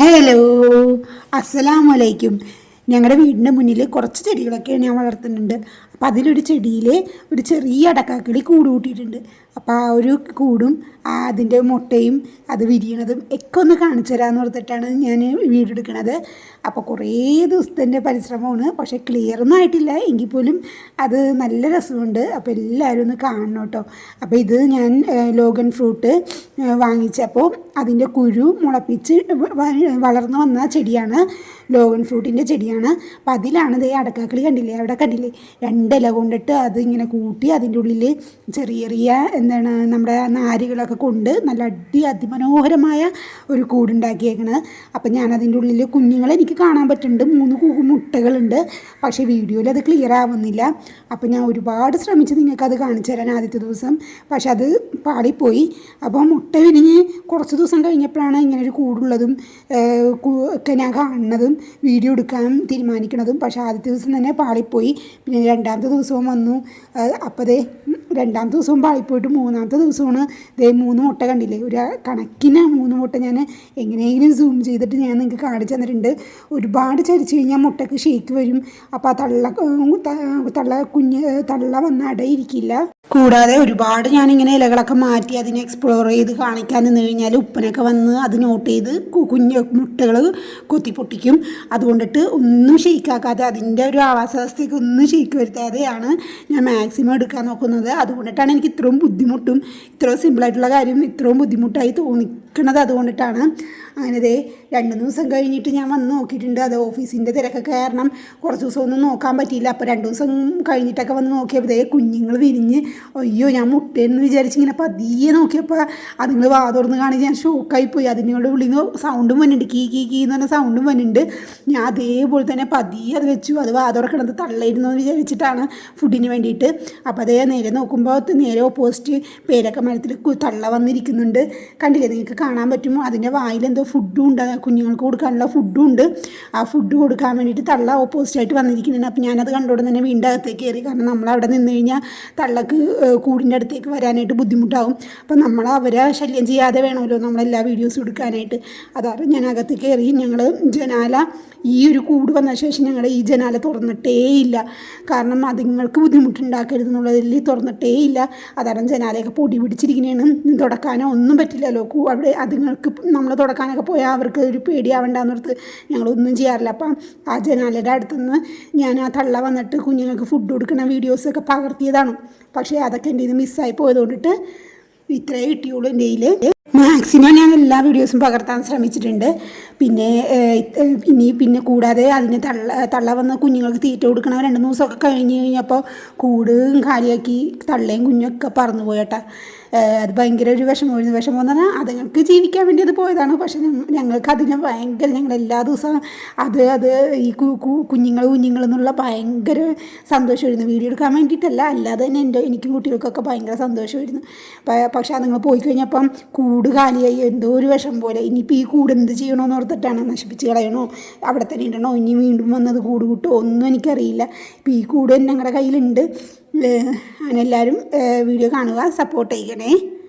Hello അസ്സലാമലൈക്കും ഞങ്ങളുടെ വീടിന്റെ മുന്നിൽ കുറച്ച് ചെടികളൊക്കെ ഞാൻ വളർത്തുന്നുണ്ട്. അപ്പം അതിലൊരു ചെടിയിൽ ഒരു ചെറിയ അടക്കാക്കിളി കൂട് കൂട്ടിയിട്ടുണ്ട്. അപ്പോൾ ആ ഒരു കൂടും അതിന്റെ മുട്ടയും അത് വിരിയണതും ഒക്കെ ഒന്ന് കാണിച്ചു തരാമെന്ന് ഓർത്തിട്ടാണ് ഞാൻ വീഡിയോ എടുക്കണത്. അപ്പോൾ കുറേ ദിവസത്തിന്റെ പരിശ്രമമാണ്. പക്ഷേ ക്ലിയർ ഒന്നും ആയിട്ടില്ല. എങ്കിൽ പോലും അത് നല്ല രസമുണ്ട്. അപ്പോൾ എല്ലാവരും ഒന്ന് കാണണം കേട്ടോ അപ്പോൾ ഇത് ഞാൻ ലോഗൻ ഫ്രൂട്ട് വാങ്ങിച്ചപ്പോൾ അതിന്റെ കുരു മുളപ്പിച്ച് വളർന്നു വന്ന ചെടിയാണ്. ലോഗൻ ഫ്രൂട്ടിന്റെ ചെടിയാണ്. അപ്പോൾ അതിലാണ് ദേ അടക്കാക്കിളി കണ്ടില്ലേ? അവിടെ കണ്ടില്ലേ? രണ്ടില കൊണ്ടിട്ട് അതിങ്ങനെ കൂട്ടി അതിന്റെ ഉള്ളിൽ ചെറിയ ചെറിയ എന്താണ് നമ്മുടെ നാരുകളൊക്കെ കൊണ്ട് നല്ല അടി അതിമനോഹരമായ ഒരു കൂടുണ്ടാക്കിയേക്കണത് അപ്പം ഞാൻ അതിന്റെ ഉള്ളിൽ കുഞ്ഞുങ്ങളെ എനിക്ക് കാണാൻ പറ്റുന്നുണ്ട്. മൂന്ന് മുട്ടകളുണ്ട്. പക്ഷേ വീഡിയോയിൽ അത് ക്ലിയർ ആവുന്നില്ല. അപ്പം ഞാൻ ഒരുപാട് ശ്രമിച്ച് നിങ്ങൾക്കത് കാണിച്ചു തരാൻ ആദ്യത്തെ ദിവസം. പക്ഷെ അത് പാളിപ്പോയി. അപ്പോൾ മുട്ട വിരിഞ്ഞ് കുറച്ച് ദിവസം കഴിഞ്ഞപ്പോഴാണ് ഇങ്ങനെ ഒരു കൂടുള്ളതും ഒക്കെ ഞാൻ കാണുന്നതും വീഡിയോ എടുക്കാൻ തീരുമാനിക്കുന്നതും പക്ഷേ ആദ്യത്തെ ദിവസം തന്നെ പാളിപ്പോയി. പിന്നെ രണ്ടാമത്തെ ദിവസവും വന്നു. ഉം, രണ്ടാമത്തെ ദിവസവും പാളിപ്പോയിട്ട് മൂന്നാമത്തെ ദിവസമാണ് ദേ മൂന്ന് മുട്ട കണ്ടില്ലേ? ഒരു കണക്കിന് മൂന്ന് മുട്ട ഞാൻ എങ്ങനെയെങ്കിലും സൂം ചെയ്തിട്ട് ഞാൻ നിങ്ങൾക്ക് കാണിച്ചു തന്നിട്ടുണ്ട്. ഒരുപാട് ചരിച്ചു കഴിഞ്ഞാൽ മുട്ടയ്ക്ക് ഷേക്ക് വരും. അപ്പോൾ ആ തള്ള തള്ള കുഞ്ഞ് തള്ള വന്ന് അടയിരിക്കില്ല. കൂടാതെ ഒരുപാട് ഞാനിങ്ങനെ ഇലകളൊക്കെ മാറ്റി അതിനെ എക്സ്പ്ലോർ ചെയ്ത് കാണിക്കാൻ നിന്ന് കഴിഞ്ഞാൽ ഉപ്പനൊക്കെ വന്ന് അത് നോട്ട് ചെയ്ത് കുഞ്ഞു മുട്ടകൾ കൊത്തി പൊട്ടിക്കും. അതുകൊണ്ടിട്ട് ഒന്നും ഷെയ്ക്കാക്കാതെ അതിന്റെ ഒരു ആവാസവസ്ഥയ്ക്ക് ഒന്നും ഷെയ്ക്ക് വരുത്താതെയാണ് ഞാൻ മാക്സിമം എടുക്കാൻ നോക്കുന്നത്. അതുകൊണ്ടിട്ടാണ് എനിക്ക് ഇത്രയും ബുദ്ധിമുട്ടും ഇത്രയും സിമ്പിളായിട്ടുള്ള കാര്യം ഇത്രയും ബുദ്ധിമുട്ടായി തോന്നിക്കണത്. അതുകൊണ്ടിട്ടാണ് അങ്ങനെ ദേ രണ്ട് ദിവസം കഴിഞ്ഞിട്ട് ഞാൻ വന്ന് നോക്കിയിട്ടുണ്ട്. അത് ഓഫീസിന്റെ തിരക്കൊക്കെ കാരണം കുറച്ച് ദിവസം ഒന്നും നോക്കാൻ പറ്റിയില്ല. അപ്പോൾ രണ്ട് ദിവസം കഴിഞ്ഞിട്ടൊക്കെ വന്ന് നോക്കിയപ്പോൾ ദേ കുഞ്ഞുങ്ങൾ വിരിഞ്ഞ് അയ്യോ ഞാൻ മുട്ടയെന്ന് വിചാരിച്ച് ഇങ്ങനെ പതിയെ നോക്കിയപ്പോൾ അതുങ്ങൾ വാ തുറന്ന് കാണിച്ച് ഞാൻ ഷോക്കായി പോയി അതിനോട് വിളിന്ന് സൗണ്ടും വന്നിട്ടുണ്ട് കീ കീ കീ എന്ന് പറഞ്ഞ സൗണ്ടും വന്നിട്ടുണ്ട് ഞാൻ അതേപോലെ തന്നെ പതിയെ അത് വെച്ചു. അത് വാ തുറക്കണത് തള്ളയിരുന്നു എന്ന് വിചാരിച്ചിട്ടാണ് ഫുഡിന് വേണ്ടിയിട്ട്. അപ്പോൾ അതേ നേരെ നോക്കുമ്പോൾ നേരെ ഓപ്പോസിറ്റ് പേരക്ക മരത്തിൽ തള്ള വന്നിരിക്കുന്നുണ്ട്. കണ്ടില്ലേ നിങ്ങൾക്ക് കാണാൻ പറ്റുമോ? അതിന്റെ വായിൽ എന്തോ ഫുഡും ഉണ്ട്. കുഞ്ഞുങ്ങൾക്ക് കൊടുക്കാനുള്ള ഫുഡും ഉണ്ട്. ആ ഫുഡ് കൊടുക്കാൻ വേണ്ടിയിട്ട് തള്ള ഓപ്പോസിറ്റായിട്ട് വന്നിരിക്കുന്നുണ്ട്. അപ്പോൾ ഞാനത് കണ്ടോടെ തന്നെ വീണ്ടും അകത്തേക്ക് കയറി. കാരണം നമ്മൾ അവിടെ നിന്ന് കഴിഞ്ഞാൽ തള്ളക്ക് കൂടിന്റെ അടുത്തേക്ക് വരാനായിട്ട് ബുദ്ധിമുട്ടാവും. അപ്പം നമ്മൾ അവരെ ശല്യം ചെയ്യാതെ വേണമല്ലോ നമ്മളെല്ലാ വീഡിയോസും എടുക്കാനായിട്ട്. അതാണ് ഞാൻ അകത്ത് കയറി ഞങ്ങൾ ജനാല ഈ ഒരു കൂട് വന്ന ശേഷം ഞങ്ങൾ ഈ ജനാല തുറന്നിട്ടേയില്ല കാരണം അതുങ്ങൾക്ക് ബുദ്ധിമുട്ടുണ്ടാക്കരുത് എന്നുള്ളതിൽ തുറന്നിട്ടേ ഇല്ല. ജനാലയൊക്കെ പൊടി പിടിച്ചിരിക്കുന്നതാണ് തുടക്കാനോ ഒന്നും പറ്റില്ലല്ലോ. അവിടെ അതുങ്ങൾക്ക് നമ്മൾ തുടക്കാനൊക്കെ പോയാൽ അവർക്ക് ഒരു പേടിയാവണ്ടെന്നോർത്ത് ഞങ്ങളൊന്നും ചെയ്യാറില്ല. അപ്പം ആ ജനാലയുടെ അടുത്തുനിന്ന് ഞാൻ ആ തള്ള വന്നിട്ട് കുഞ്ഞുങ്ങൾക്ക് ഫുഡ് കൊടുക്കുന്ന വീഡിയോസൊക്കെ പകർത്തിയതാണ്. പക്ഷേ അതൊക്കെ എന്റെ ഇത് മിസ്സായി പോയതുകൊണ്ടിട്ട് ഇത്രേ കിട്ടിയുള്ളൂ എന്റെ മാക്സിമം ഞാൻ എല്ലാ വീഡിയോസും പകർത്താൻ ശ്രമിച്ചിട്ടുണ്ട്. പിന്നെ ഇനി പിന്നെ കൂടാതെ അതിന് തള്ള തള്ള വന്ന കുഞ്ഞുങ്ങൾക്ക് തീറ്റ കൊടുക്കണ രണ്ട് ദിവസമൊക്കെ കഴിഞ്ഞ് കഴിഞ്ഞപ്പോൾ കൂടും കാലിയാക്കി തള്ളയും കുഞ്ഞൊക്കെ പറന്നു പോയട്ടാ. അത് ഭയങ്കര ഒരു വിഷമമായിരുന്നു വിഷമം എന്ന് പറഞ്ഞാൽ അതുങ്ങൾക്ക് ജീവിക്കാൻ വേണ്ടി അത് പോയതാണ്. പക്ഷേ ഞങ്ങ- ഞങ്ങൾക്ക് അതിനെ ഭയങ്കര ഞങ്ങൾ എല്ലാ ദിവസവും അത് അത് ഈ കു- കു- കുഞ്ഞുങ്ങൾ കുഞ്ഞുങ്ങൾ എന്നുള്ള ഭയങ്കര സന്തോഷമായിരുന്നു. വീഡിയോ എടുക്കാൻ വേണ്ടിയിട്ടല്ല അല്ലാതെ തന്നെ എന്റെ എനിക്കും കുട്ടികൾക്കൊക്കെ ഭയങ്കര സന്തോഷമായിരുന്നു. പക്ഷേ അതുങ്ങൾ പോയി കഴിഞ്ഞപ്പം കൂട് കാലിയായി എന്തോ ഒരു വിഷം പോലെ. ഇനിയിപ്പോൾ ഈ കൂട് എന്ത് ചെയ്യണമെന്ന് ഓർത്തിട്ടാണ് നശിപ്പിച്ച് കളയണോ? അവിടെ തന്നെ ഇടണോ? ഇനി വീണ്ടും വന്നത് കൂട് കിട്ടുമോ ഒന്നും എനിക്കറിയില്ല. ഇപ്പോൾ ഈ കൂട് ഞങ്ങളുടെ കയ്യിലുണ്ട്. അങ്ങനെ എല്ലാവരും വീഡിയോ കാണുക സപ്പോർട്ട് ചെയ്യണേ.